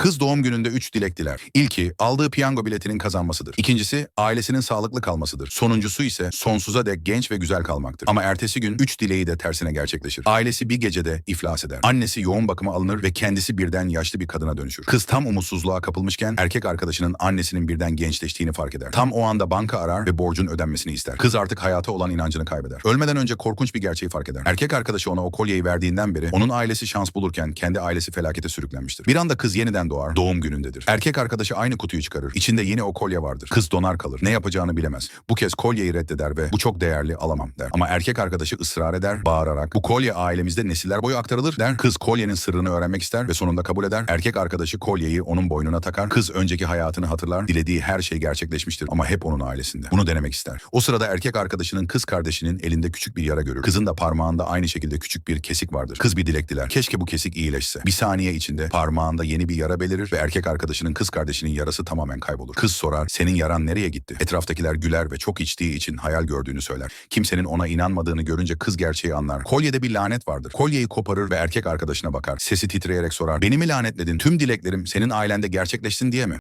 Kız doğum gününde 3 dilek diler. İlki aldığı piyango biletinin kazanmasıdır. İkincisi ailesinin sağlıklı kalmasıdır. Sonuncusu ise sonsuza dek genç ve güzel kalmaktır. Ama ertesi gün 3 dileği de tersine gerçekleşir. Ailesi bir gecede iflas eder. Annesi yoğun bakıma alınır ve kendisi birden yaşlı bir kadına dönüşür. Kız tam umutsuzluğa kapılmışken erkek arkadaşının annesinin birden gençleştiğini fark eder. Tam o anda banka arar ve borcun ödenmesini ister. Kız artık hayata olan inancını kaybeder. Ölmeden önce korkunç bir gerçeği fark eder. Erkek arkadaşı ona o kolyeyi verdiğinden beri onun ailesi şans bulurken kendi ailesi felakete sürüklenmiştir. Bir anda kız yeniden doğar. Doğum günündedir. Erkek arkadaşı aynı kutuyu çıkarır. İçinde yine o kolye vardır. Kız donar kalır. Ne yapacağını bilemez. Bu kez kolyeyi reddeder ve bu çok değerli alamam der. Ama erkek arkadaşı ısrar eder bağırarak. Bu kolye ailemizde nesiller boyu aktarılır der. Kız kolyenin sırrını öğrenmek ister ve sonunda kabul eder. Erkek arkadaşı kolyeyi onun boynuna takar. Kız önceki hayatını hatırlar. Dilediği her şey gerçekleşmiştir ama hep onun ailesinde. Bunu denemek ister. O sırada erkek arkadaşının kız kardeşinin elinde küçük bir yara görür. Kızın da parmağında aynı şekilde küçük bir kesik vardır. Kız bir dilek diler. Keşke bu kesik iyileşse. Bir saniye içinde parmağında yeni bir yara belirir ve erkek arkadaşının kız kardeşinin yarası tamamen kaybolur. Kız sorar, senin yaran nereye gitti? Etraftakiler güler ve çok içtiği için hayal gördüğünü söyler. Kimsenin ona inanmadığını görünce kız gerçeği anlar. Kolyede bir lanet vardır. Kolyeyi koparır ve erkek arkadaşına bakar. Sesi titreyerek sorar, beni mi lanetledin? Tüm dileklerim senin ailende gerçekleşsin diye mi?